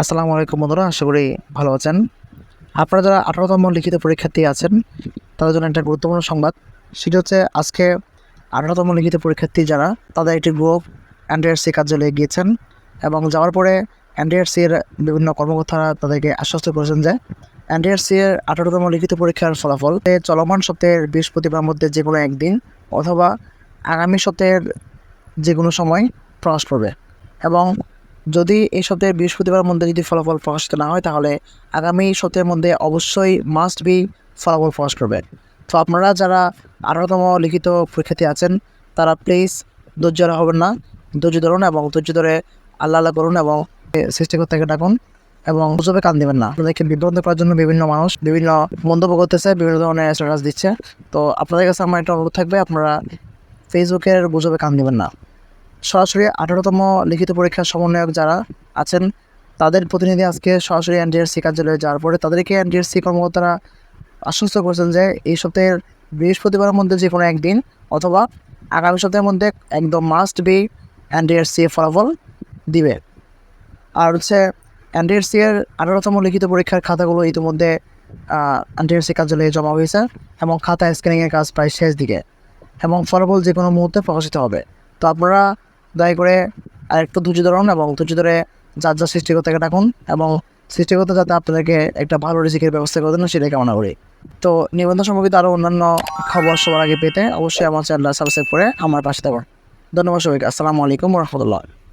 আসসালামু আলাইকুম বন্ধুরা, আশা করি ভালো আছেন। আপনারা যারা আঠারোতম লিখিত পরীক্ষার্থী আছেন, তাদের জন্য একটা গুরুত্বপূর্ণ সংবাদ। সেটি হচ্ছে, আজকে আঠারোতম লিখিত পরীক্ষার্থী যারা, তাদের একটি গ্রুপ এনডিআরসি কার্যালয়ে গিয়েছেন এবং যাওয়ার পরে এনডিআরসির বিভিন্ন কর্মকর্তারা তাদেরকে আশ্বস্ত করেছেন যে, এনডিআরসি এর আঠারোতম লিখিত পরীক্ষার ফলাফল চলমান সপ্তাহের বৃহস্পতিবার মধ্যে যে কোনো একদিন অথবা আগামী সপ্তাহের যে কোনো সময় প্রকাশ করবে। এবং যদি এই সপ্তাহের বৃহস্পতিবার মধ্যে যদি ফলাফল প্রকাশিত না হয়, তাহলে আগামী সপ্তাহের মধ্যে অবশ্যই মাস্ট বি ফলাফল প্রকাশ করবে। তো আপনারা যারা আঠারোতম লিখিত পরীক্ষার্থী আছেন, তারা প্লিজ ধৈর্য হবেন না। ধৈর্য ধরুন এবং ধৈর্য ধরে আল্লাহ আল্লাহ করুন এবং সৃষ্টি করতে সৃষ্টিকর্তাকে ডাকুন এবং গুজবে কান দিবেন না। আপনাদেরকে বিভ্রান্ত করার জন্য বিভিন্ন মানুষ বিভিন্ন মন্তব্য করতেছে, বিভিন্ন ধরনের স্ট্যাটাস দিচ্ছে। তো আপনাদের কাছে আমার একটা অনুরোধ থাকবে, আপনারা ফেসবুকের গুজবে কান দিবেন না। সরাসরি আঠারোতম লিখিত পরীক্ষার সমন্বয়ক যারা আছেন, তাদের প্রতিনিধি আজকে সরাসরি এনডিআরসি কার্যালয়ে যাওয়ার পরে তাদেরকে এনডিআরসি কর্মকর্তারা আশ্বস্ত করেছেন যে এই সপ্তাহের বৃহস্পতিবারের মধ্যে যে কোনো একদিন অথবা আগামী সপ্তাহের মধ্যে একদম মাস্ট বি এনডিআরসি ফলাফল দিবে। আর হচ্ছে এনডিআরসি এর আঠারোতম লিখিত পরীক্ষার খাতাগুলো ইতিমধ্যে এনডিআরসি কার্যালয়ে জমা হয়েছে এবং খাতা স্ক্যানিংয়ের কাজ প্রায় শেষ দিকে এবং ফলাফল যে কোনো মুহূর্তে প্রকাশিত হবে। তো আপনারা দয়া করে আর একটু ধৈর্য ধরুন এবং ধৈর্য ধরে যার যা সৃষ্টিকর্তাকে ডাকুন এবং সৃষ্টিকর্তা যাতে আপনাদেরকে একটা ভালো রিজিকের ব্যবস্থা করে দেন সেটাই কামনা করি। তো নিবন্ধন সম্পর্কিত আরও অন্যান্য খবর সবার আগে পেতে অবশ্যই আমার চ্যানেল সাবস্ক্রাইব করে আমার পাশে থাকুন। ধন্যবাদ সবাইকে। আসসালামু আলাইকুম রহমতুল্লাহ।